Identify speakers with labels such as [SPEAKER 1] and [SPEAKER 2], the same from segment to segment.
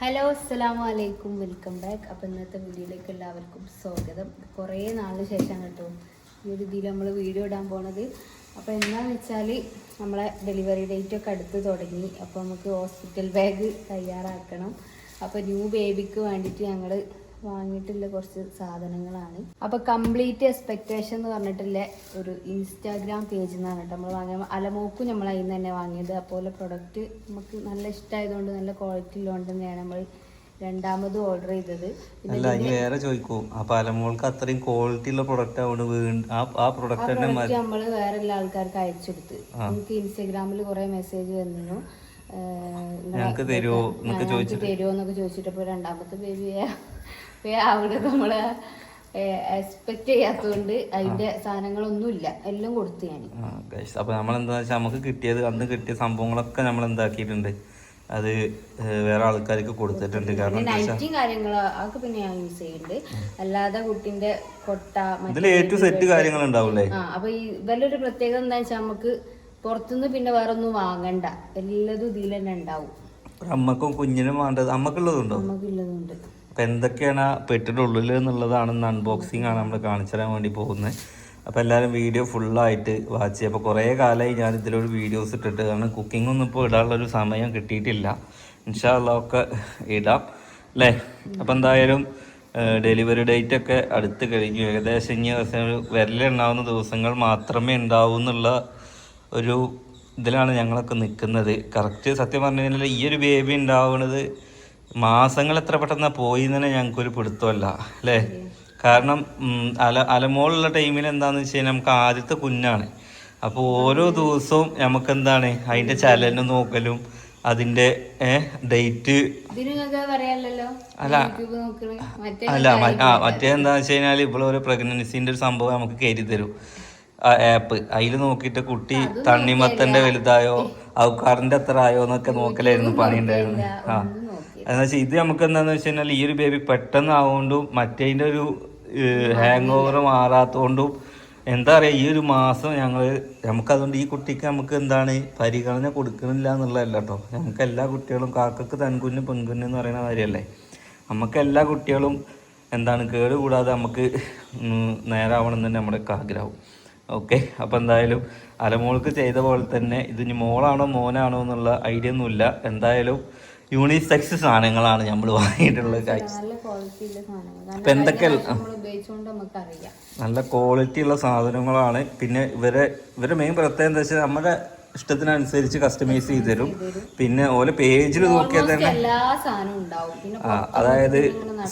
[SPEAKER 1] Hello അസ്സാം വലൈക്കും welcome back. അപ്പോൾ ഇന്നത്തെ വീഡിയോയിലേക്ക് എല്ലാവർക്കും സ്വാഗതം. കുറേ നാളിന് ശേഷം കേട്ടോ ഈ ഒരു ഇതിൽ നമ്മൾ വീഡിയോ ഇടാൻ പോണത്. അപ്പോൾ എന്താണെന്ന് വെച്ചാൽ നമ്മളെ ഡെലിവറി ഡേറ്റ് ഒക്കെ അടുത്ത് തുടങ്ങി. അപ്പോൾ നമുക്ക് ഹോസ്പിറ്റൽ ബാഗ് തയ്യാറാക്കണം. അപ്പോൾ ന്യൂ ബേബിക്ക് വേണ്ടിയിട്ട് ഞങ്ങൾ വാങ്ങിയിട്ടുള്ള കുറച്ച് സാധനങ്ങളാണ്. അപ്പോൾ കംപ്ലീറ്റ് എക്സ്പെക്ടേഷൻ എന്ന് പറഞ്ഞിട്ടുള്ള ഒരു ഇൻസ്റ്റാഗ്രാം പേജിൽ നിന്നാണ് കേട്ടോ നമ്മൾ വാങ്ങിയ അലമോക്കും നമ്മൾ അതിൽ നിന്ന് തന്നെ വാങ്ങിയത്. അപ്പോലെ പ്രൊഡക്റ്റ് നമുക്ക് നല്ല ഇഷ്ടമായതുകൊണ്ട് നല്ല ക്വാളിറ്റി ഉള്ളതുകൊണ്ട് തന്നെയാണ് നമ്മൾ രണ്ടാമത് ഓർഡർ ചെയ്തത്.
[SPEAKER 2] അല്ല ഇനി വേറെ ചോദിക്കും. ആ അലമോൾക്ക് അത്രയും ക്വാളിറ്റി ഉള്ള പ്രൊഡക്റ്റ് ആവുകൊണ്ട് ആ പ്രൊഡക്റ്റ് തന്നെ
[SPEAKER 1] നമ്മൾ വേറെ എല്ലാ ആൾക്കാർക്ക് അയച്ചു കൊടുത്ത് നമുക്ക് ഇൻസ്റ്റാഗ്രാമിൽ കുറെ മെസ്സേജ് വന്നിരുന്നു.
[SPEAKER 2] ഞങ്ങൾക്ക് തരുമോ എന്നൊക്കെ
[SPEAKER 1] തരുമോ എന്നൊക്കെ ചോദിച്ചിട്ടപ്പോ രണ്ടാമത്തെ ബേബി അവിടെ നമ്മൾ എക്സ്പെക്ട് ചെയ്യാത്തതുകൊണ്ട് അതിന്റെ സാധനങ്ങളൊന്നുമില്ല. എല്ലാം കൊടുത്തു ഞാൻ
[SPEAKER 2] അപ്പൊ നമ്മൾ എന്താ വെച്ചാൽ നമുക്ക് കിട്ടിയത് അന്ന് കിട്ടിയ സംഭവങ്ങളൊക്കെ നമ്മൾ എന്താക്കിയിട്ടുണ്ട് അത് വേറെ ആൾക്കാർക്ക് കൊടുത്തിട്ടുണ്ട്. കാരണം
[SPEAKER 1] പിന്നെ
[SPEAKER 2] എന്താ വെച്ചാൽ
[SPEAKER 1] നൈറ്റും കാര്യങ്ങളും അതൊക്കെ പിന്നെ ഞാൻ യൂസ് ചെയ്യുന്നുണ്ട് അല്ലാതെ കുട്ടിന്റെ കൊട്ട
[SPEAKER 2] ഇതിൽ സെറ്റ് കാര്യങ്ങൾ
[SPEAKER 1] ഉണ്ടാവില്ലേ അപ്പൊ ഈ പ്രത്യേകത എന്താ വെച്ചാൽ നമുക്ക് പുറത്തുനിന്ന് പിന്നെ വേറെ ഒന്നും വാങ്ങണ്ട. എല്ലാതും ഇതിൽ തന്നെ ഉണ്ടാവും.
[SPEAKER 2] അമ്മക്കും കുഞ്ഞിനും വേണ്ടത് അമ്മക്കുള്ളതുണ്ടോ?
[SPEAKER 1] നമുക്കുള്ളതുണ്ട്
[SPEAKER 2] അപ്പം എന്തൊക്കെയാണ് ആ പെട്ടിന്റെ ഉള്ളിൽ എന്നുള്ളതാണ് ഇന്ന് അൺബോക്സിംഗ് ആണ് നമ്മൾ കാണിച്ചു തരാൻ വേണ്ടി പോകുന്നത് അപ്പോൾ എല്ലാവരും വീഡിയോ ഫുള്ളായിട്ട് വാച്ച് ചെയ്യുക. അപ്പോൾ കുറേ കാലമായി ഞാൻ ഇതിലൊരു വീഡിയോസ് ഇട്ടിട്ട്. കാരണം കുക്കിംഗ് ഒന്നും ഇപ്പോൾ ഇടാനുള്ളൊരു സമയം കിട്ടിയിട്ടില്ല. ഇൻഷാല്ല ഒക്കെ ഇടാം. അല്ലേ? അപ്പോൾ എന്തായാലും ഡെലിവറി ഡേറ്റ് ഒക്കെ അടുത്ത് കഴിഞ്ഞു. ഏകദേശം ഇനി വിരലുണ്ടാവുന്ന ദിവസങ്ങൾ മാത്രമേ ഉണ്ടാവൂ എന്നുള്ള ഒരു ഇതിലാണ് ഞങ്ങളൊക്കെ നിൽക്കുന്നത് കറക്റ്റ് സത്യം പറഞ്ഞു കഴിഞ്ഞാൽ ഈ ഒരു ബേബി ഉണ്ടാവുന്നത് മാസങ്ങൾ എത്ര പെട്ടെന്ന് പോയി തന്നെ ഞങ്ങൾക്കൊരു പിടുത്തമല്ല അല്ലേ? കാരണം അല അലമോളുള്ള ടൈമിൽ എന്താണെന്ന് വെച്ച് കഴിഞ്ഞാൽ നമുക്ക് ആദ്യത്തെ കുഞ്ഞാണ്. അപ്പോൾ ഓരോ ദിവസവും നമുക്ക് എന്താണ് അതിന്റെ ചലനം നോക്കലും അതിന്റെ ഡേറ്റ് അല്ല. അല്ല ആ മറ്റേ എന്താന്ന് വെച്ച് കഴിഞ്ഞാൽ ഇവിടെ ഒരു പ്രഗ്നൻസിന്റെ ഒരു സംഭവം നമുക്ക് കയറി തരും. ആപ്പ് അതിൽ നോക്കിയിട്ട് കുട്ടി തണ്ണിമത്തന്റെ വലുതായോ ഔക്കാറിന്റെ എത്ര ആയോ എന്നൊക്കെ നോക്കലായിരുന്നു പണി ഉണ്ടായിരുന്നു ആ. എന്ന് വെച്ചാൽ ഇത് നമുക്ക് എന്താന്ന് വെച്ച് കഴിഞ്ഞാൽ ഈ ഒരു ബേബി പെട്ടെന്ന് ആവുകൊണ്ടും മറ്റേതിന്റെ ഒരു ഹാങ് ഓവർ മാറാത്തതുകൊണ്ടും എന്താ പറയുക ഈ ഒരു മാസം ഞങ്ങൾ നമുക്കതുകൊണ്ട് ഈ കുട്ടിക്ക് നമുക്ക് എന്താണ് പരിഗണന കൊടുക്കണില്ല എന്നുള്ളതല്ല കേട്ടോ നമുക്ക് എല്ലാ കുട്ടികളും കാക്കക്ക് തൻകുഞ്ഞ് പെൺകുഞ്ഞ് എന്ന് പറയുന്ന കാര്യമല്ലേ നമുക്ക് എല്ലാ കുട്ടികളും എന്താണ് കേട് കൂടാതെ നമുക്ക് നേരാവണം തന്നെ നമ്മുടെ ആഗ്രഹം. ഓക്കെ അപ്പോൾ എന്തായാലും അലമോൾക്ക് ചെയ്ത പോലെ തന്നെ ഇത് ഇനി മോളാണോ മോനാണോ എന്നുള്ള ഐഡിയ ഒന്നുമില്ല. എന്തായാലും യൂണിസെക്സ് സാധനങ്ങളാണ് നമ്മൾ വാങ്ങിയിട്ടുള്ളത്
[SPEAKER 1] സാധനങ്ങൾ.
[SPEAKER 2] എന്തൊക്കെ നല്ല ക്വാളിറ്റി ഉള്ള സാധനങ്ങളാണ്. പിന്നെ ഇവരെ ഇവരെ മെയിൻ പ്രത്യേകത എന്താ വെച്ചാൽ നമ്മുടെ ഇഷ്ടത്തിനനുസരിച്ച് കസ്റ്റമൈസ് ചെയ്ത് തരും പിന്നെ ഓരോ പേജിൽ നോക്കിയാൽ തന്നെ ആ അതായത്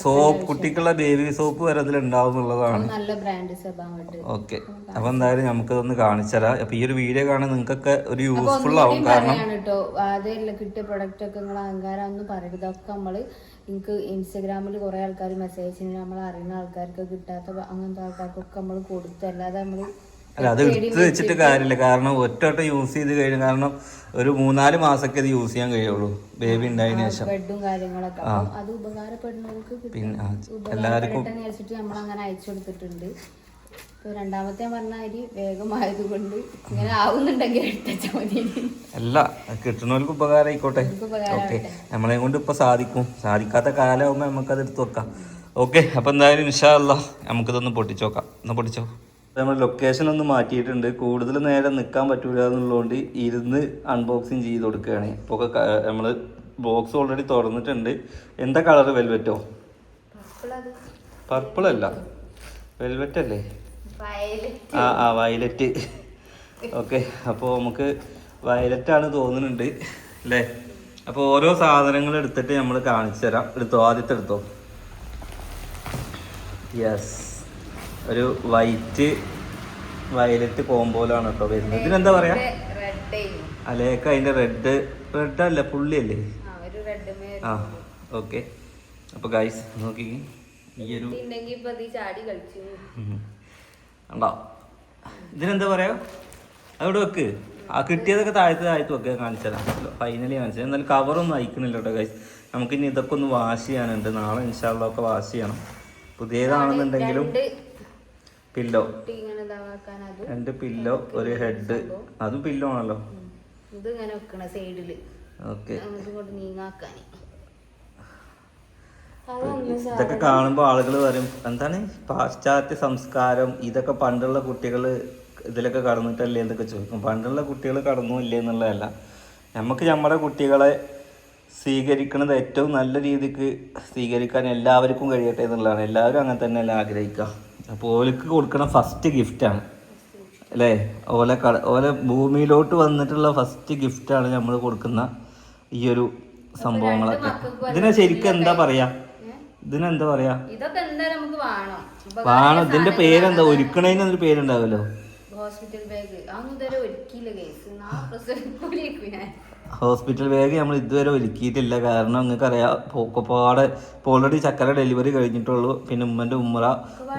[SPEAKER 2] സോപ്പ് കുട്ടിക്കുള്ള ബേബി സോപ്പ് വരെ അതിൽ ഉണ്ടാവും എന്നുള്ളതാണ്. ഓക്കെ അപ്പൊ എന്തായാലും നമുക്കതൊന്ന് കാണിച്ചതരാം. അപ്പൊ ഈ ഒരു വീഡിയോ കാണാൻ നിങ്ങൾക്കൊക്കെ ഒരു യൂസ്ഫുൾ ആവും കാരണം
[SPEAKER 1] കേട്ടോ കിട്ടിയ പ്രൊഡക്റ്റ് ഒക്കെ നിങ്ങൾ അഹങ്കാരം ഒന്നും പറയരുത്. ഇതൊക്കെ നമ്മൾ എനിക്ക് ഇൻസ്റ്റഗ്രാമിൽ കുറെ ആൾക്കാർ മെസ്സേജ് നമ്മൾ അറിയുന്ന ആൾക്കാർക്ക് കിട്ടാത്ത അങ്ങനത്തെ ആൾക്കാർക്കൊക്കെ നമ്മൾ കൊടുത്തു അല്ലാതെ നമ്മൾ
[SPEAKER 2] അല്ല അത് എടുത്ത് വെച്ചിട്ട് കാര്യമില്ല. കാരണം ഒറ്റവട്ടം യൂസ് ചെയ്ത് കഴിഞ്ഞു കാരണം ഒരു മൂന്നാൽ മാസമൊക്കെ ഇത് യൂസ് ചെയ്യാൻ കഴിയുള്ളൂ. ബേബി ഉണ്ടായതിനു ശേഷം.
[SPEAKER 1] ബെഡും കാര്യങ്ങളൊക്കെ. അപ്പം അത് ഉപകാരപ്പെടുന്നവർക്ക്
[SPEAKER 2] പിന്നെ എല്ലാവർക്കും
[SPEAKER 1] നമ്മൾ അങ്ങനെ അയച്ചു കൊടുത്തിട്ടുണ്ട്. രണ്ടാമത്തെ ഇങ്ങനെ ആവുന്നുണ്ടെങ്കിൽ എടുത്തച്ചാൽ മതി.
[SPEAKER 2] അല്ല കിട്ടുന്നവർക്ക് ഉപകാരം ആയിക്കോട്ടെ ഓക്കെ. നമ്മളെ കൊണ്ട് ഇപ്പൊ സാധിക്കും. സാധിക്കാത്ത കാലമാകുമ്പോൾ നമുക്കത് എടുത്തു വെക്കാം. ഓക്കെ അപ്പൊ എന്തായാലും ഇൻഷാല്ല നമുക്കിതൊന്ന് പൊട്ടിച്ചോക്കാം ഒന്ന് പൊട്ടിച്ചോ? നമ്മൾ ലൊക്കേഷൻ ഒന്ന് മാറ്റിയിട്ടുണ്ട്. കൂടുതൽ നേരം നിൽക്കാൻ പറ്റൂല എന്നുള്ളതുകൊണ്ട് ഇരുന്ന് അൺബോക്സിങ് ചെയ്ത് കൊടുക്കുകയാണ് ഇപ്പോൾ നമ്മൾ ബോക്സ് ഓൾറെഡി തുറന്നിട്ടുണ്ട്. എന്താ കളർ വെൽവെറ്റോ പർപ്പിൾ അല്ല. വെൽവെറ്റ് അല്ലേ? ആ ആ വയലറ്റ് ഓക്കെ അപ്പോൾ നമുക്ക് വയലറ്റ് ആണ് തോന്നുന്നുണ്ട്. അല്ലേ അപ്പോൾ ഓരോ സാധനങ്ങൾ എടുത്തിട്ട് നമ്മൾ കാണിച്ചു തരാം. എടുത്തോ? ആദ്യത്തെ എടുത്തോ? യെസ് ഒരു വൈറ്റ് വയലറ്റ് കോമ്പോലാണ് കേട്ടോ വരുന്നത്. ഇതിനെന്താ പറയാ? അലേക്ക് അതിന്റെ റെഡ് റെഡ് അല്ല? പുള്ളി അല്ലേ ആ ഓക്കെ അപ്പൊ ഗൈസ് നോക്കി. ഈ ഒരു
[SPEAKER 1] ഉണ്ടെങ്കിൽ ചാടി കളിച്ചു.
[SPEAKER 2] കണ്ടോ? ഇതിനെന്താ പറയാ? അവിടെ വെക്ക്. ആ കിട്ടിയതൊക്കെ താഴത്ത് താഴത്ത് വെക്കുക കാണിച്ചു ഫൈനലി കാണിച്ചത് എന്നാലും കവറൊന്നും അയക്കുന്നില്ല കേട്ടോ ഗൈസ് നമുക്കിനി ഇതൊക്കെ ഒന്ന് വാഷ് ചെയ്യാനുണ്ട്. നാളെ ഇൻഷാള്ള ഒക്കെ വാഷ് ചെയ്യണം. പുതിയതാണെന്നുണ്ടെങ്കിലും പില്ലോ. രണ്ട് പില്ലോ ഒരു ഹെഡ്. അതും പില്ലോ ആണല്ലോ.
[SPEAKER 1] ഇത് ഇങ്ങനെ വെക്കണ സൈഡിൽ.
[SPEAKER 2] ഇതൊക്കെ കാണുമ്പോൾ ആളുകൾ പറയും എന്താണ് പാശ്ചാത്യ സംസ്കാരം? ഇതൊക്കെ പണ്ടുള്ള കുട്ടികൾ ഇതിലൊക്കെ കടന്നിട്ടല്ലേ? എന്നൊക്കെ ചോദിക്കും. പണ്ടുള്ള കുട്ടികൾ കടന്നു ഇല്ലേ എന്നുള്ളതല്ല. നമുക്ക് നമ്മുടെ കുട്ടികളെ സ്വീകരിക്കുന്നത് ഏറ്റവും നല്ല രീതിക്ക് സ്വീകരിക്കാൻ എല്ലാവർക്കും കഴിയട്ടെ എന്നുള്ളതാണ്. എല്ലാവരും അങ്ങനെ തന്നെയല്ലേ ആഗ്രഹിക്കുക. അപ്പോൾ ഓലക്ക് കൊടുക്കണ ഫസ്റ്റ് ഗിഫ്റ്റാണ് അല്ലേ? ഓല കട ഓല ഭൂമിയിലോട്ട് വന്നിട്ടുള്ള ഫസ്റ്റ് ഗിഫ്റ്റാണ് നമ്മൾ കൊടുക്കുന്ന ഈ ഒരു സംഭവങ്ങളൊക്കെ. ഇതിനെ ശരിക്കും എന്താ പറയാ? ഇതിനെന്താ പറയാ?
[SPEAKER 1] വേണം.
[SPEAKER 2] ഇതിന്റെ പേരെന്താ? ഒരുക്കണതിന് ഒരു പേരുണ്ടാവല്ലോ.
[SPEAKER 1] ഹോസ്പിറ്റൽ ബാഗ് ഇതുവരെ ഒരുക്കിയില്ല കേസ്.
[SPEAKER 2] ഹോസ്പിറ്റൽ ബാഗ് നമ്മൾ ഇതുവരെ ഒരുക്കിയിട്ടില്ല. കാരണം നിങ്ങൾക്ക് അറിയാം പോക്കപ്പാടെ ഇപ്പോൾ ഓൾറെഡി ചക്കര ഡെലിവറി കഴിഞ്ഞിട്ടുള്ളൂ. പിന്നെ ഉമ്മന്റെ ഉമ്മറ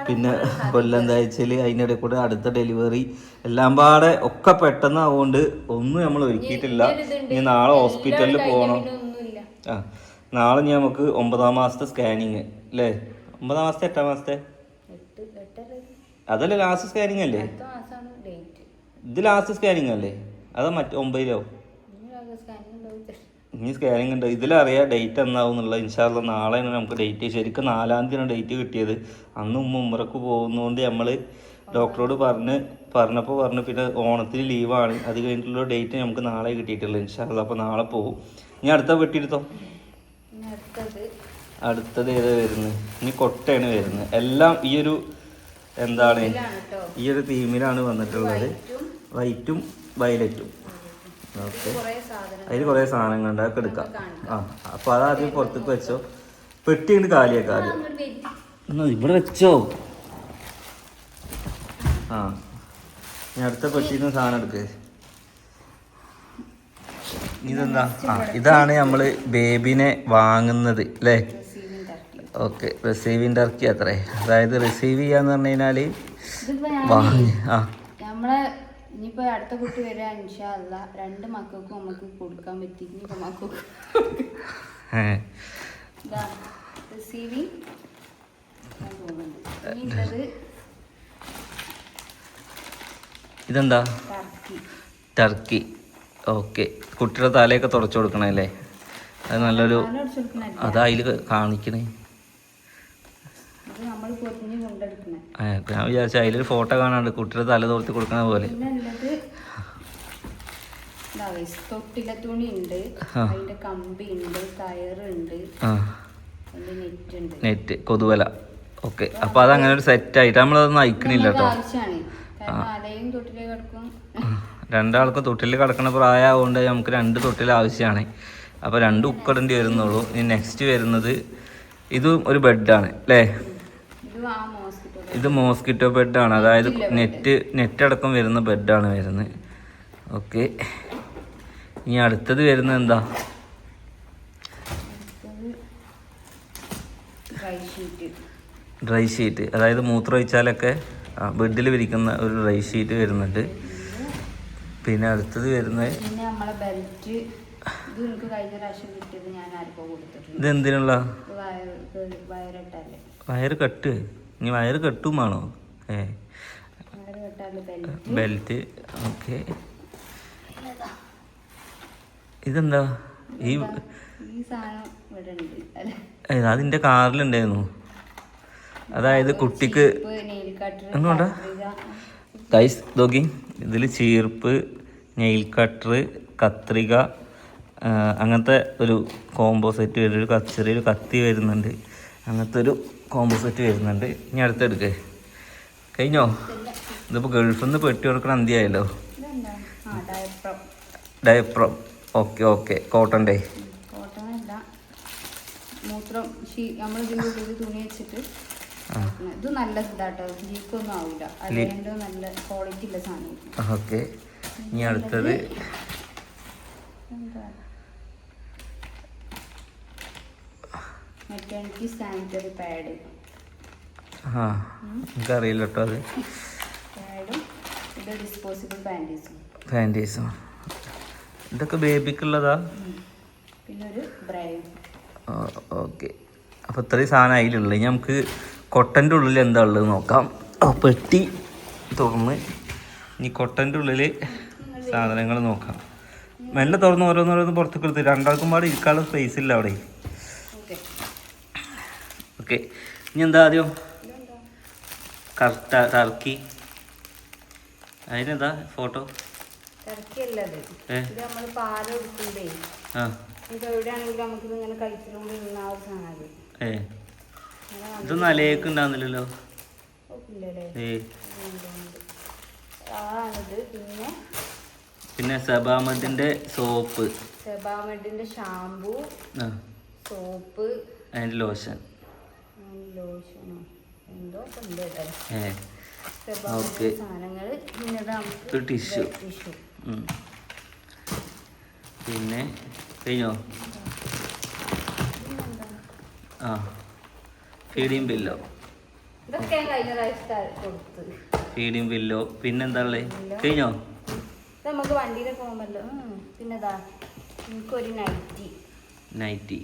[SPEAKER 2] പിന്നെ കൊല്ലം തയ്ച്ചൽ അതിനിടെ കൂടെ അടുത്ത ഡെലിവറി എല്ലാം പാടെ ഒക്കെ പെട്ടെന്ന് ആവുകൊണ്ട് ഒന്നും നമ്മൾ ഒരുക്കിയിട്ടില്ല. ഇനി നാളെ ഹോസ്പിറ്റലിൽ പോകണം ആ നാളെ ഇനി നമുക്ക് ഒമ്പതാം മാസത്തെ സ്കാനിങ് അല്ലേ ഒമ്പതാം മാസത്തെ എട്ടാം മാസത്തെ? അതല്ലേ ലാസ്റ്റ് സ്കാനിങ് അല്ലേ? ഇത് ലാസ്റ്റ് സ്കാനിങ് അല്ലേ? അതോ മറ്റേ ഒമ്പതിലോ?
[SPEAKER 1] ഇനി സ്കാനിങ്
[SPEAKER 2] ഉണ്ട്. ഇതിലറിയാം ഡേറ്റ് എന്നാവും എന്നുള്ളത്. ഇൻഷാല്ല നാളെയാണ് നമുക്ക് ഡേറ്റ് ശരിക്കും നാലാം തീയതിയാണ് ഡേറ്റ് കിട്ടിയത്. അന്ന് ഉമ്മ ഉമ്മറക്ക് പോകുന്നതുകൊണ്ട് നമ്മൾ ഡോക്ടറോട് പറഞ്ഞ് പറഞ്ഞപ്പോൾ പറഞ്ഞു പിന്നെ ഓണത്തിന് ലീവാണ് അത് കഴിഞ്ഞിട്ടുള്ള ഡേറ്റ് നമുക്ക് നാളെ കിട്ടിയിട്ടുള്ളൂ ഇൻഷാല്ല അപ്പോൾ നാളെ പോകും. ഇനി അടുത്ത വെട്ടിയെടുത്തോ
[SPEAKER 1] അടുത്തത്.
[SPEAKER 2] ഏതാ വരുന്നത് ഇനി കൊട്ടയാണ് വരുന്നത് എല്ലാം ഈ ഒരു എന്താണ്? ഈ ഒരു തീമിലാണ് വന്നിട്ടുള്ളത്. വൈറ്റും വയലറ്റും ഓക്കെ. അതിൽ കുറേ സാധനങ്ങളുണ്ട് അതൊക്കെ എടുക്കാം. ആ അപ്പോൾ അതാദ്യം പുറത്തേക്ക് വെച്ചോ. പെട്ടി കൊണ്ട് കാലിയാക്കാം ആദ്യം. ഇവിടെ വെച്ചോ. ആ. ഞാൻ അടുത്ത പെട്ടിയിൽ നിന്ന് സാധനം എടുക്ക്. ഇതെന്താ? ആ ഇതാണ് നമ്മൾ ബേബിനെ വാങ്ങുന്നത് അല്ലേ ഓക്കെ റിസീവിങ് ടർക്കി അത്രേ. അതായത് റിസീവ് ചെയ്യാന്ന് പറഞ്ഞു കഴിഞ്ഞാൽ വാങ്ങി ആ.
[SPEAKER 1] നമ്മളെ ഇനിയിപ്പോ അടുത്ത കുട്ടി വരാ ഇൻഷാല്ല രണ്ട് മക്കൾക്കും നമുക്ക് കൊടുക്കാൻ പറ്റി. ഇനിയിപ്പോ മക്കൾക്ക്
[SPEAKER 2] ഏ.
[SPEAKER 1] ഇതാ റിസീവിങ്
[SPEAKER 2] ഇതെന്താ?
[SPEAKER 1] ടർക്കി.
[SPEAKER 2] ഓക്കെ. കുട്ടിയുടെ തലയൊക്കെ തുടച്ചു കൊടുക്കണല്ലേ അത് നല്ലൊരു അത് അതിൽ കാണിക്കണേ. ഞാൻ വിചാരിച്ചു അതിലൊരു ഫോട്ടോ കാണാണ്ട് കുട്ടിയുടെ തല തോർത്തി കൊടുക്കണ പോലെ.
[SPEAKER 1] ഉള്ളത് തൊട്ടില തുണി ഉണ്ട്. അതിന്റെ കമ്പി ഉണ്ട് കയറുണ്ട് നെറ്റ്
[SPEAKER 2] കൊതുവല. ഓക്കെ. അപ്പൊ അത് അങ്ങനെ ഒരു സെറ്റ് ആയിട്ട് അയക്കണില്ല
[SPEAKER 1] നമുക്ക്
[SPEAKER 2] കേട്ടോ. രണ്ടാൾക്കും തൊട്ടിൽ കിടക്കണ പ്രായമാവുകൊണ്ട് നമുക്ക് രണ്ട് തൊട്ടിൽ ആവശ്യമാണ് അപ്പോൾ രണ്ട് ഉക്കടേണ്ടി വരുന്നുള്ളൂ. ഇനി നെക്സ്റ്റ് വരുന്നത് ഇതും ഒരു ബെഡാണ് അല്ലേ
[SPEAKER 1] ഇത് ആ മോസ്കിറ്റോ
[SPEAKER 2] ഇത് മോസ്കിറ്റോ ബെഡാണ് അതായത് നെറ്റ് നെറ്റ് അടക്കം വരുന്ന ബെഡാണ് വരുന്നത്. ഓക്കെ. ഇനി അടുത്തത് വരുന്നത് എന്താ?
[SPEAKER 1] ഡ്രൈ ഷീറ്റ്
[SPEAKER 2] അതായത് മൂത്രം ഒഴിച്ചാലൊക്കെ ബെഡിൽ വിരിക്കുന്ന ഒരു ഡ്രൈ ഷീറ്റ് വരുന്നുണ്ട്. പിന്നെ അടുത്തത് വരുന്നത്
[SPEAKER 1] ഇത്
[SPEAKER 2] എന്തിനുള്ള? വയറ് കട്ട്. ഇനി വയറ് കെട്ടും വേണോ? ഏ.
[SPEAKER 1] ബെൽറ്റ്
[SPEAKER 2] ഓക്കെ ഇതെന്താ? ഈ
[SPEAKER 1] സാധനം
[SPEAKER 2] അതിന്റെ കാറിലുണ്ടായിരുന്നു. അതായത് കുട്ടിക്ക് എങ്ങോട്ടാ? ഗൈസ് നോക്കി ഇതിൽ ചീർപ്പ് നെയിൽ കട്ടർ കത്രിക അങ്ങനത്തെ ഒരു കോംബോ സെറ്റ് വരുന്നുണ്ട് ഒരു ചെറിയൊരു കത്തി വരുന്നുണ്ട്. അങ്ങനത്തെ ഒരു കോംബോ സെറ്റ് വരുന്നുണ്ട്. ഇനി അടുത്തെടുക്കേ. കഴിഞ്ഞോ? ഇതിപ്പോൾ ഗൾഫിൽ നിന്ന് പെട്ടി കൊടുക്കണ അന്തിയായല്ലോ.
[SPEAKER 1] ഡയപ്രം
[SPEAKER 2] ഓക്കെ ഓക്കെ. കോട്ടൺ ഡേ
[SPEAKER 1] കോട്ടൺ അല്ല മൂത്രം നമ്മൾ ഇതിന്റെ ഉള്ളിൽ തുണി വെച്ചിട്ട് ഇത് നല്ല ഇതാട്ടോ. ലീക്കൊന്നും ആവില്ല നല്ല ക്വാളിറ്റി ഉള്ള സാധനം
[SPEAKER 2] ഓക്കെ. ഇനി അടുത്തത്.
[SPEAKER 1] മെറ്റേണിറ്റി സാനിറ്ററി പാഡ്
[SPEAKER 2] ആ എനിക്കറിയില്ല കേട്ടോ അത്.
[SPEAKER 1] പാഡും ഡിസ്പോസിബിൾ
[SPEAKER 2] പാന്റീസും ഇതൊക്കെ ബേബിക്കുള്ളതാ? ഓക്കെ. അപ്പോൾ ഇത്രയും സാധനം അതിലുള്ളത് ഇനി നമുക്ക് കൊട്ടന്റെ ഉള്ളിൽ എന്താ ഉള്ളത് നോക്കാം. പെട്ടി തുറന്ന് ഇനി കൊട്ടന്റെ ഉള്ളിൽ സാധനങ്ങൾ നോക്കാം. മെല്ലെ തുറന്ന് ഓരോന്നോരോന്ന് പുറത്തേക്ക് എടുത്ത് രണ്ടാൾക്കും പാടെ ഇരിക്കാനുള്ള സ്പേസ് ഇല്ല അവിടെ.
[SPEAKER 1] ഓക്കെ.
[SPEAKER 2] ഓക്കെ. ഇനി എന്താ ആദ്യം? Correct turkey. അതിനെന്താ? ഫോട്ടോ.
[SPEAKER 1] തിരക്കിയല്ലത്
[SPEAKER 2] ഏ?
[SPEAKER 1] ഇത് നമ്മൾ പാൽ കൊടുക്കണ്ടേ
[SPEAKER 2] ആ.
[SPEAKER 1] ഇത് എവിടെയാണെങ്കിലും നമുക്ക് ഇങ്ങനെ കഴിച്ചിട്ടുണ്ട് നിന്ന ആ സാധനം
[SPEAKER 2] ഉണ്ടാകുന്നില്ലല്ലോ
[SPEAKER 1] പിന്നെ
[SPEAKER 2] പിന്നെ സബാമദിന്റെ സോപ്പ്.
[SPEAKER 1] സബാമഡിന്റെ ഷാമ്പു സോപ്പ്
[SPEAKER 2] ആൻഡ് ലോഷൻ.
[SPEAKER 1] ലോഷനോ? എന്തോ ഉണ്ട് സെബാമെഡിന്റെ. സാധനങ്ങൾ
[SPEAKER 2] ടിഷ്യൂ.
[SPEAKER 1] ടിഷ്യൂ.
[SPEAKER 2] പിന്നെ കഴിഞ്ഞോ? ആ. ഫീഡിങ് ബില്ലോ ഫീഡിങ് ബില്ലോ പിന്നെന്താ ഉള്ളത് കഴിഞ്ഞോ?
[SPEAKER 1] നമുക്ക് വണ്ടിയിൽ പോകുമല്ലോ പിന്നെ ഇതാ എനിക്കൊരു നൈറ്റി
[SPEAKER 2] നൈറ്റി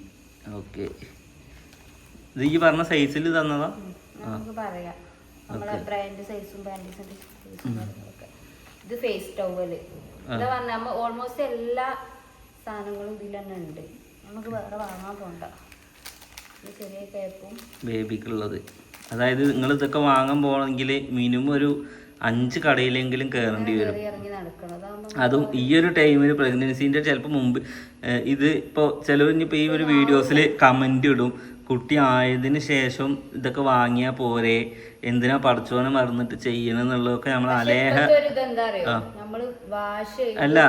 [SPEAKER 2] ഓക്കെ ഇത് ഈ പറഞ്ഞ സൈസിൽ തന്നതാ?
[SPEAKER 1] നമുക്ക് പറയാം. നമ്മളെ ബ്രാൻഡ് സൈസും ബ്രാൻഡ് സൈസും ഇത് ഫേസ് ടവൽ
[SPEAKER 2] ആ.
[SPEAKER 1] എന്താ പറഞ്ഞ നമ്മ ഓൾമോസ്റ്റ് എല്ലാ സാധനങ്ങളും ഇതിൽ തന്നെ ഉണ്ട്. നമുക്ക് വേറെ വാങ്ങാൻ പോണ്ട. ചെറിയ കേപ്പും
[SPEAKER 2] ബേബിക്കുള്ളത്. അതായത് നിങ്ങൾ ഇതൊക്കെ വാങ്ങാൻ പോകണമെങ്കിൽ മിനിമം ഒരു അഞ്ച് കടയിലെങ്കിലും കയറേണ്ടി വരും. അതും ഈ ഒരു ടൈമിൽ പ്രഗ്നൻസിന്റെ ചിലപ്പോൾ മുമ്പ് ഇത് ഇപ്പോൾ ചിലവർ ഇനിയിപ്പോൾ ഈ ഒരു വീഡിയോസിൽ കമന്റ് ഇടും. കുട്ടി ആയതിന് ശേഷം ഇതൊക്കെ വാങ്ങിയാൽ പോരെ? എന്തിനാ പഠിച്ചോനെ മറന്നിട്ട് ചെയ്യണെന്നുള്ളതൊക്കെ നമ്മൾ അലേഹ അല്ല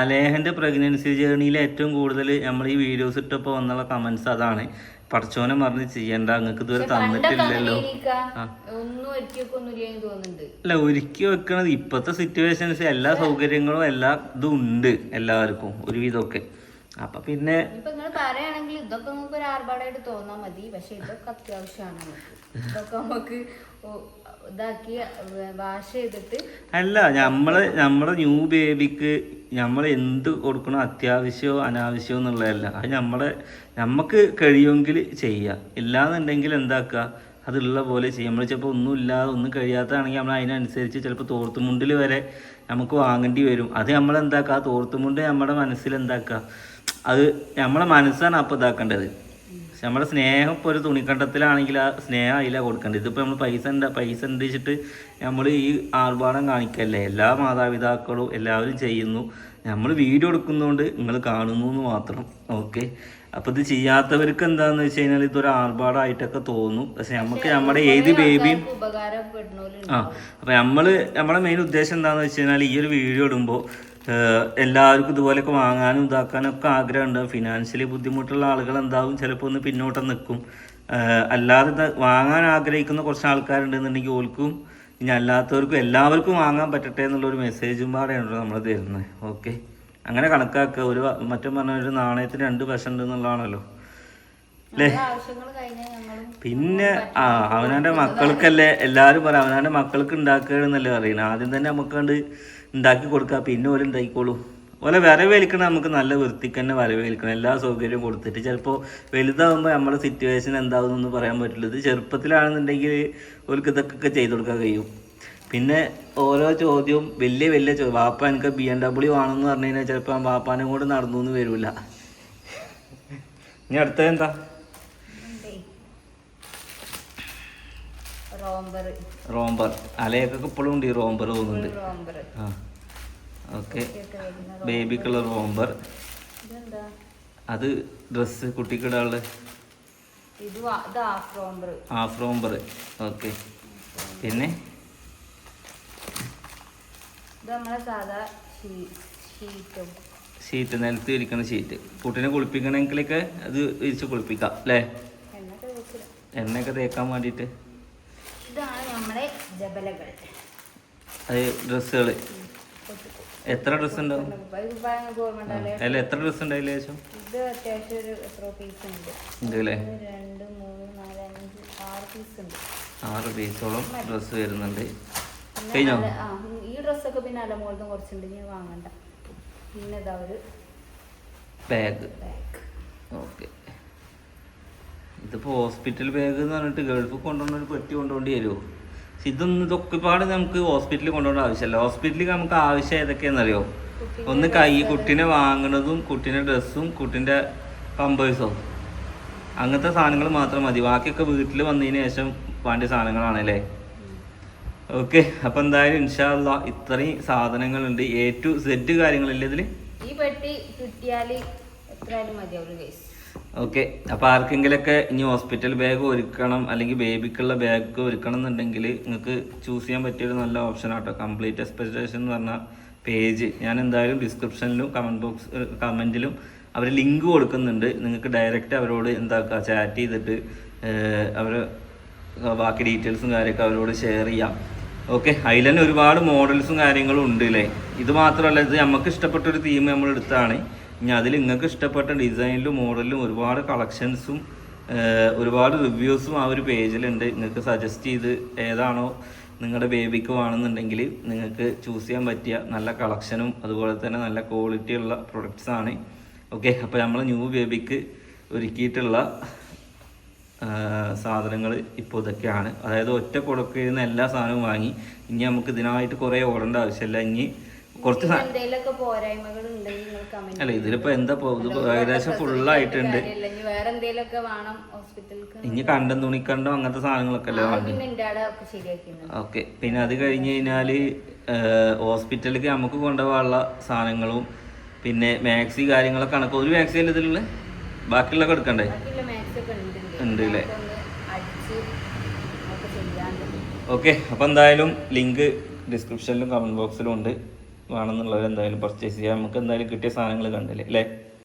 [SPEAKER 2] അലേഹന്റെ പ്രഗ്നൻസി ജേർണിയിൽ ഏറ്റവും കൂടുതൽ നമ്മൾ ഈ വീഡിയോസ് ഇട്ടപ്പോൾ വന്നുള്ള കമന്റ്സ് അതാണ്. പഠിച്ചോനെ മറന്ന് ചെയ്യണ്ട നിങ്ങൾക്ക് ഇതുവരെ തന്നിട്ടില്ലല്ലോ. അല്ല ഒരുക്കി വെക്കണത് ഇപ്പോഴത്തെ സിറ്റുവേഷൻസ് എല്ലാ സൗകര്യങ്ങളും എല്ലാ ഇതും ഉണ്ട് എല്ലാവർക്കും ഒരുവിധമൊക്കെ. അപ്പൊ പിന്നെ
[SPEAKER 1] പറയുകയാണെങ്കിൽ ഇതൊക്കെ നമുക്ക് ഒരു ആർഭാടായിട്ട് തോന്നാൻ മതി. പക്ഷെ ഇതൊക്കെ അത്യാവശ്യമാണ് ഇതൊക്കെ നമുക്ക് ഇതാക്കി വാഷ് ചെയ്തിട്ട്
[SPEAKER 2] അല്ല നമ്മൾ നമ്മുടെ ന്യൂ ബേബിക്ക് നമ്മൾ എന്ത് കൊടുക്കണം അത്യാവശ്യമോ അനാവശ്യമോ എന്നുള്ളതല്ല. അത് നമ്മളെ നമുക്ക് കഴിയുമെങ്കിൽ ചെയ്യാം. ഇല്ലാന്നുണ്ടെങ്കിൽ എന്താക്കുക അതുള്ള പോലെ ചെയ്യാം. നമ്മൾ ചിലപ്പോൾ ഒന്നും ഇല്ലാതെ ഒന്നും കഴിയാത്തതാണെങ്കിൽ നമ്മൾ അതിനനുസരിച്ച് ചിലപ്പോൾ തോർത്തുമുണ്ടിൽ വരെ നമുക്ക് വാങ്ങേണ്ടി വരും. അത് നമ്മൾ എന്താക്കുക ആ തോർത്തുമുണ്ട് നമ്മുടെ മനസ്സിൽ എന്താക്കുക അത് നമ്മളെ മനസ്സാണ് അപ്പോൾ ഇതാക്കേണ്ടത്. പക്ഷെ നമ്മുടെ സ്നേഹം ഇപ്പോൾ ഒരു തുണിക്കണ്ടത്തിലാണെങ്കിൽ ആ സ്നേഹം അതിലാണ് കൊടുക്കേണ്ടത്. ഇതിപ്പോൾ നമ്മൾ പൈസ ഉണ്ട് പൈസ ഉണ്ട് വെച്ചിട്ട് നമ്മൾ ഈ ആർഭാടം കാണിക്കല്ലേ? എല്ലാ മാതാപിതാക്കളും എല്ലാവരും ചെയ്യുന്നു. നമ്മൾ വീഡിയോ എടുക്കുന്നതുകൊണ്ട് നിങ്ങൾ കാണുന്നു എന്ന് മാത്രം. ഓക്കെ? അപ്പോൾ ഇത് ചെയ്യാത്തവർക്ക് എന്താണെന്ന് വെച്ച് കഴിഞ്ഞാൽ ഇതൊരു ആർഭാടമായിട്ടൊക്കെ തോന്നും. പക്ഷെ നമുക്ക് നമ്മുടെ ഏത് ബേബിയും ആ അപ്പോൾ നമ്മൾ നമ്മുടെ മെയിൻ ഉദ്ദേശം എന്താണെന്ന് വെച്ച് കഴിഞ്ഞാൽ ഈ ഒരു വീഡിയോ ഇടുമ്പോൾ എല്ലാവർക്കും ഇതുപോലെയൊക്കെ വാങ്ങാനും ഇതാക്കാനും ഒക്കെ ആഗ്രഹമുണ്ട്. ഫിനാൻഷ്യലി ബുദ്ധിമുട്ടുള്ള ആളുകൾ എന്താവും? ചിലപ്പോൾ ഒന്ന് പിന്നോട്ട് നിൽക്കും. അല്ലാതെ വാങ്ങാൻ ആഗ്രഹിക്കുന്ന കുറച്ച് ആൾക്കാരുണ്ടെന്നുണ്ടെങ്കിൽ ഓൽക്കും ഇനി അല്ലാത്തവർക്കും എല്ലാവർക്കും വാങ്ങാൻ പറ്റട്ടെ എന്നുള്ളൊരു മെസ്സേജും പാടെയാണ് നമ്മൾ തരുന്നത് ഓക്കെ അങ്ങനെ കണക്കാക്കുക. ഒരു മറ്റും പറഞ്ഞ ഒരു നാണയത്തിന് രണ്ട് വശം ഉണ്ട് എന്നുള്ളതാണല്ലോ.
[SPEAKER 1] അല്ലേ?
[SPEAKER 2] പിന്നെ ആ അവനാന്റെ മക്കൾക്കല്ലേ എല്ലാവരും പറയും അവനാന്റെ മക്കൾക്ക് ഉണ്ടാക്കുക എന്നല്ലേ പറയുന്നത്. ആദ്യം തന്നെ നമുക്ക് കണ്ട് ഉണ്ടാക്കി കൊടുക്കുക പിന്നെ ഓൽ ഉണ്ടാക്കിക്കോളൂ ഓലെ വരവേൽക്കണം നമുക്ക് നല്ല വൃത്തിക്ക് തന്നെ വരവേൽക്കണം. എല്ലാ സൗകര്യവും കൊടുത്തിട്ട് ചിലപ്പോൾ വലുതാകുമ്പോൾ നമ്മുടെ സിറ്റുവേഷൻ എന്താകുമെന്ന് പറയാൻ പറ്റില്ല. ഇത് ചെറുപ്പത്തിലാണെന്നുണ്ടെങ്കിൽ ഓർക്ക് ഇതൊക്കെ ചെയ്ത് കൊടുക്കാൻ കഴിയും. പിന്നെ ഓരോ ചോദ്യവും വലിയ വലിയ ചോദ്യം വാപ്പ എനിക്ക് ബി എം ഡബ്ല്യു ആണെന്ന് പറഞ്ഞു കഴിഞ്ഞാൽ ചിലപ്പോൾ വാപ്പാനെ കൂടെ നടന്നു എന്ന് വരില്ല ഇനി അടുത്തത് എന്താ?
[SPEAKER 1] റോംബർ.
[SPEAKER 2] അലയൊക്കെ ഇപ്പോഴും ഉണ്ട് ഈ റോംബർ തോന്നുന്നുണ്ട്. ആ. ഓക്കെ.
[SPEAKER 1] ബേബി കളർ
[SPEAKER 2] ബേബിക്കുള്ള റോംബർ. അത് ഡ്രസ്സ് കുട്ടിക്കിടാനുള്ള
[SPEAKER 1] ഹാഫ് റോംബർ.
[SPEAKER 2] ഓക്കെ. പിന്നെ?
[SPEAKER 1] ഷീറ്റും.
[SPEAKER 2] നിലത്ത് ഇരിക്കുന്ന ഷീറ്റ് കുട്ടീനെ കുളിപ്പിക്കണമെങ്കിലൊക്കെ അത് വിരിച്ച് കുളിപ്പിക്കാം അല്ലേ? എണ്ണയൊക്കെ തേക്കാൻ വേണ്ടിയിട്ട്.
[SPEAKER 1] ജബലകൾ
[SPEAKER 2] അത് ഡ്രസ്സുകൾ എത്ര ഡ്രസ്സ് ഉണ്ടാവും അതിൽ എത്ര ഡ്രസ്സ് ഉണ്ട് അതിൽ ശേഷം
[SPEAKER 1] ഇത് അത്യാവശ്യം ഒരു എത്ര പീസ് ഉണ്ട്.
[SPEAKER 2] ഉണ്ടല്ലേ
[SPEAKER 1] ഒന്ന്, രണ്ട് മൂന്ന് നാല് അഞ്ച് ആറ് പീസ് ഉണ്ട്.
[SPEAKER 2] ആറ് പീസോളം ഡ്രസ്സ് വരുന്നുണ്ട്. കഴിഞ്ഞോ?
[SPEAKER 1] ഈ ഡ്രസ്സൊക്കെ പിന്നെ അലമോളതും കുറച്ചുണ്ട് ഞാൻ വാങ്ങണ്ട. പിന്നെ ഇതാ ഒരു
[SPEAKER 2] ബാഗ്.
[SPEAKER 1] ബാഗ്.
[SPEAKER 2] ഓക്കെ. ഇതിപ്പോൾ ഹോസ്പിറ്റൽ ബാഗ് എന്ന് പറഞ്ഞിട്ട് ഗൾഫ് കൊണ്ടുവന്ന ഒരു പെട്ടി കൊണ്ടുപോകേണ്ടി വരുമോ? പക്ഷെ ഇതൊന്നും ഇതൊക്കെ പാട് നമുക്ക് ഹോസ്പിറ്റലിൽ കൊണ്ടുപോകേണ്ട ആവശ്യമല്ല. ഹോസ്പിറ്റലിൽ നമുക്ക് ആവശ്യം ഏതൊക്കെയാണെന്നറിയോ? ഒന്ന് കൈ കുട്ടീനെ വാങ്ങണതും കുട്ടീന്റെ ഡ്രസ്സും കുട്ടീന്റെ പമ്പേഴ്സും. അങ്ങനത്തെ സാധനങ്ങൾ മാത്രം മതി. ബാക്കിയൊക്കെ വീട്ടിൽ വന്നതിന് ശേഷം വേണ്ട സാധനങ്ങളാണല്ലേ? ഓക്കെ അപ്പം എന്തായാലും ഇൻഷാല്ല ഇത്രയും സാധനങ്ങളുണ്ട്. എ ടു സെഡ് കാര്യങ്ങളില്ലേ ഇതിൽ
[SPEAKER 1] ഈ പെട്ടി കിട്ടിയാൽ എത്രയായാലും മതിയാവും കേസ്
[SPEAKER 2] ഓക്കെ അപ്പൊ ആർക്കെങ്കിലൊക്കെ ഇനി ഹോസ്പിറ്റൽ ബാഗ് ഒരുക്കണം അല്ലെങ്കിൽ ബേബിക്കുള്ള ബാഗ് ഒരുക്കണം എന്നുണ്ടെങ്കിൽ നിങ്ങൾക്ക് ചൂസ് ചെയ്യാൻ പറ്റിയൊരു നല്ല ഓപ്ഷൻ ആട്ടോ. കംപ്ലീറ്റ് എക്സ്പെക്ടേഷൻ എന്ന് പറഞ്ഞ പേജ് ഞാൻ എന്തായാലും ഡിസ്ക്രിപ്ഷനിലും കമന്റ് ബോക്സ് കമന്റിലും അവർ ലിങ്ക് കൊടുക്കുന്നുണ്ട്. നിങ്ങൾക്ക് ഡയറക്റ്റ് അവരോട് എന്താക്കുക ചാറ്റ് ചെയ്തിട്ട് അവർ ബാക്കി ഡീറ്റെയിൽസും കാര്യമൊക്കെ അവരോട് ഷെയർ ചെയ്യാം. ഓക്കെ അതിൽ തന്നെ ഒരുപാട് മോഡൽസും കാര്യങ്ങളും ഉണ്ട് അല്ലേ ഇത് മാത്രമല്ല ഇത് നമുക്ക് ഇഷ്ടപ്പെട്ട ഒരു തീം നമ്മൾ എടുത്താണ് ഇനി അതിൽ നിങ്ങൾക്ക് ഇഷ്ടപ്പെട്ട ഡിസൈനിലും മോഡലിലും ഒരുപാട് കളക്ഷൻസും ഒരുപാട് റിവ്യൂസും ആ ഒരു പേജിലുണ്ട്. നിങ്ങൾക്ക് സജസ്റ്റ് ചെയ്ത് ഏതാണോ നിങ്ങളുടെ ബേബിക്ക് വേണമെന്നുണ്ടെങ്കിൽ നിങ്ങൾക്ക് ചൂസ് ചെയ്യാൻ പറ്റിയ നല്ല കളക്ഷനും അതുപോലെ തന്നെ നല്ല ക്വാളിറ്റി ഉള്ള പ്രൊഡക്ട്സാണ് ഓക്കെ അപ്പോൾ നമ്മൾ ന്യൂ ബേബിക്ക് ഒരുക്കിയിട്ടുള്ള സാധനങ്ങൾ ഇപ്പോൾ ഇതൊക്കെയാണ്. അതായത് ഒറ്റ കൊടുക്കുന്ന എല്ലാ സാധനവും വാങ്ങി. ഇനി നമുക്ക് ഇതിനായിട്ട് കുറേ ഓടേണ്ട ആവശ്യമില്ല. ഇനി കുറച്ച് അല്ല ഇതിലിപ്പോ എന്താ പോകുന്നത് ഏകദേശം ഫുള്ളായിട്ടുണ്ട്
[SPEAKER 1] ഇനി
[SPEAKER 2] കണ്ടം തുണിക്കണ്ടം അങ്ങനത്തെ സാധനങ്ങളൊക്കെ അല്ലേ വാങ്ങി ഓക്കെ. പിന്നെ അത് കഴിഞ്ഞ് കഴിഞ്ഞാൽ ഹോസ്പിറ്റലിലേക്ക് നമുക്ക് കൊണ്ടുപോകാനുള്ള സാധനങ്ങളും പിന്നെ മാക്സി കാര്യങ്ങളൊക്കെ കണക്ക് ഒരു മാക്സി അല്ലേ ഇതിലുള്ള? ബാക്കിയുള്ളൊക്കെ എടുക്കണ്ടേ?
[SPEAKER 1] ഉണ്ട്.
[SPEAKER 2] അല്ലേ ഓക്കെ. അപ്പോൾ എന്തായാലും ലിങ്ക് ഡിസ്ക്രിപ്ഷനിലും കമന്റ് ബോക്സിലും ഉണ്ട്. വേണമെന്നുള്ളവർ എന്തായാലും പർച്ചേസ് ചെയ്യാം. നമുക്ക് എന്തായാലും കിട്ടിയ സാധനങ്ങൾ കണ്ടില്ലേ? അല്ലേ?